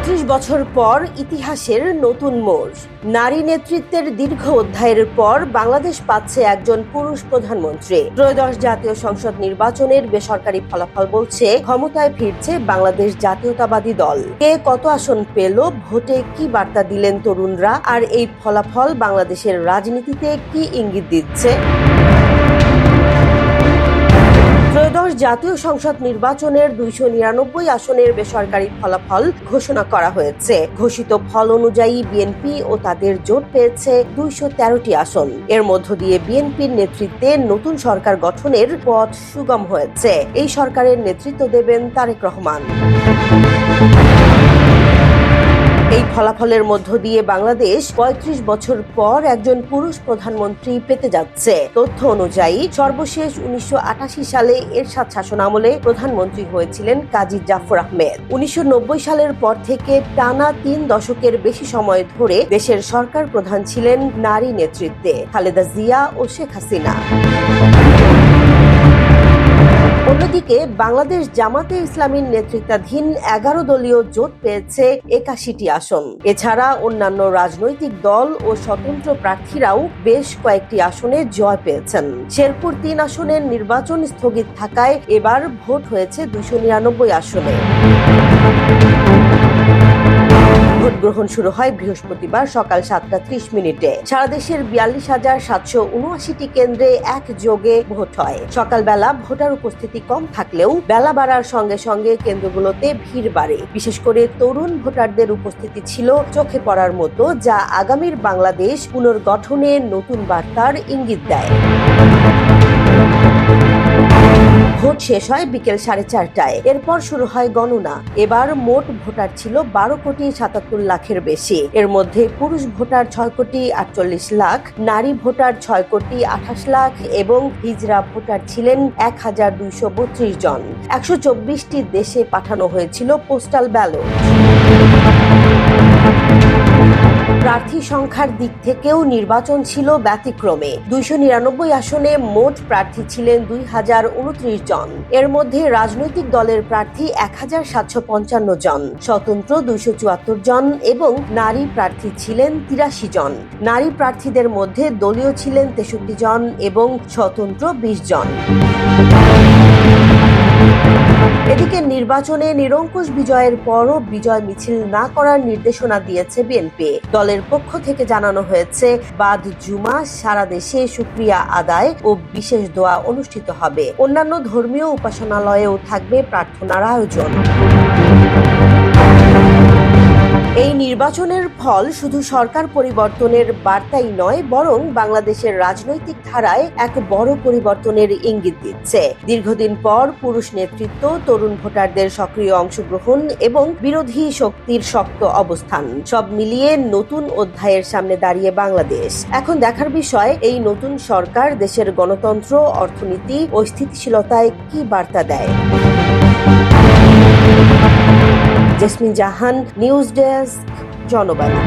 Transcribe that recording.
পঁয়ত্রিশ বছর পর ইতিহাসের নতুন মোড়। নারী নেতৃত্বের দীর্ঘ অধ্যায়ের পর বাংলাদেশ পাচ্ছে একজন পুরুষ প্রধানমন্ত্রী। ত্রয়োদশ জাতীয় সংসদ নির্বাচনের বেসরকারি ফলাফল বলছে, ক্ষমতায় ফিরছে বাংলাদেশ জাতীয়তাবাদী দল। কে কত আসন পেল, ভোটে কি বার্তা দিলেন তরুণরা, আর এই ফলাফল বাংলাদেশের রাজনীতিতে কি ইঙ্গিত দিচ্ছে? জাতীয় সংসদ নির্বাচনের দুইশো নিরানব্বই আসনের বেসরকারি ফলাফল ঘোষণা করা হয়েছে। ঘোষিত ফল অনুযায়ী বিএনপি ও তাদের জোট পেয়েছে দুইশো তেরোটি আসন। এর মধ্য দিয়ে বিএনপির নেতৃত্বে নতুন সরকার গঠনের পথ সুগম হয়েছে। এই সরকারের নেতৃত্ব দেবেন তারেক রহমান। ফলাফলের মধ্য দিয়ে বাংলাদেশ ৩৫ বছর পর একজন পুরুষ প্রধানমন্ত্রী পেতে যাচ্ছে। তথ্য অনুযায়ী, সর্বশেষ উনিশশো আটাশি সালে এরশাদ শাসন আমলে প্রধানমন্ত্রী হয়েছিলেন কাজী জাফর আহমেদ। উনিশশো নব্বই সালের পর থেকে টানা তিন দশকের বেশি সময় ধরে দেশের সরকার প্রধান ছিলেন নারী নেতৃত্বে খালেদা জিয়া ও শেখ হাসিনা। অন্যদিকে বাংলাদেশ জামাতে ইসলামীর নেতৃত্বাধীন এগারো দলীয় জোট পেয়েছে একাশিটি আসন। এছাড়া অন্যান্য রাজনৈতিক দল ও স্বতন্ত্র প্রার্থীরাও বেশ কয়েকটি আসনে জয় পেয়েছেন। শেরপুর তিন আসনের নির্বাচন স্থগিত থাকায় এবার ভোট হয়েছে দুশো নিরানব্বই আসনে। ভোট গ্রহণ শুরু হয় বৃহস্পতিবার সকাল সাতটা ত্রিশ মিনিটে। সারা দেশের বিয়াল্লিশ হাজার সাতশো উনআশিটি কেন্দ্রে এক যোগে ভোট হয়। সকালবেলা ভোটার উপস্থিতি কম থাকলেও বেলা বাড়ার সঙ্গে সঙ্গে কেন্দ্রগুলোতে ভিড় বাড়ে। বিশেষ করে তরুণ ভোটারদের উপস্থিতি ছিল চোখে পড়ার মতো, যা আগামীর বাংলাদেশ পুনর্গঠনে নতুন বার্তার ইঙ্গিত দেয়। শেষ হয় বিকেল সাড়ে চারটায়। এরপর শুরু হয় গণনা। এবার মোট ভোটার ছিল বারো কোটি সাতাত্তর লাখের বেশি। এর মধ্যে পুরুষ ভোটার ছয় কোটি আটচল্লিশ লাখ, নারী ভোটার ছয় কোটি আঠাশ লাখ এবং হিজরা ভোটার ছিলেন এক হাজার দুইশো বত্রিশ জন। একশো চব্বিশটি দেশে পাঠানো হয়েছিল পোস্টাল ব্যালট। প্রার্থী সংখ্যার দিক থেকেও নির্বাচন ছিল ব্যতিক্রমে। দুইশো নিরানব্বই আসনে মোট প্রার্থী ছিলেন দুই হাজার উনত্রিশ জন। এর মধ্যে রাজনৈতিক দলের প্রার্থী এক হাজার সাতশো পঞ্চান্ন জন। স্বতন্ত্র দুইশো চুয়াত্তর জন এবং নারী প্রার্থী ছিলেন তিরাশি জন। নারী প্রার্থীদের মধ্যে দলীয় ছিলেন তেষট্টি জন এবং স্বতন্ত্র বিশ জন। নির্বাচনে নিরঙ্কুশ বিজয়ের পরও বিজয় মিছিল না করার নির্দেশনা দিয়েছে বিএনপি। দলের পক্ষ থেকে জানানো হয়েছে, বাদ জুমা, সারা দেশে সুক্রিয়া আদায় ও বিশেষ দোয়া অনুষ্ঠিত হবে। অন্যান্য ধর্মীয় উপাসনালয়েও থাকবে প্রার্থনার আয়োজন। এই নির্বাচনের ফল শুধু সরকার পরিবর্তনের বার্তাই নয়, বরং বাংলাদেশের রাজনৈতিক ধারায় এক বড় পরিবর্তনের ইঙ্গিত দিচ্ছে। দীর্ঘদিন পর পুরুষ নেতৃত্ব, তরুণ ভোটারদের সক্রিয় অংশগ্রহণ এবং বিরোধী শক্তির শক্ত অবস্থান, সব মিলিয়ে নতুন অধ্যায়ের সামনে দাঁড়িয়ে বাংলাদেশ। এখন দেখার বিষয়, এই নতুন সরকার দেশের গণতন্ত্র, অর্থনীতি ও স্থিতিশীলতায় কি বার্তা দেয়? Jesmin Jahan news desk Janobani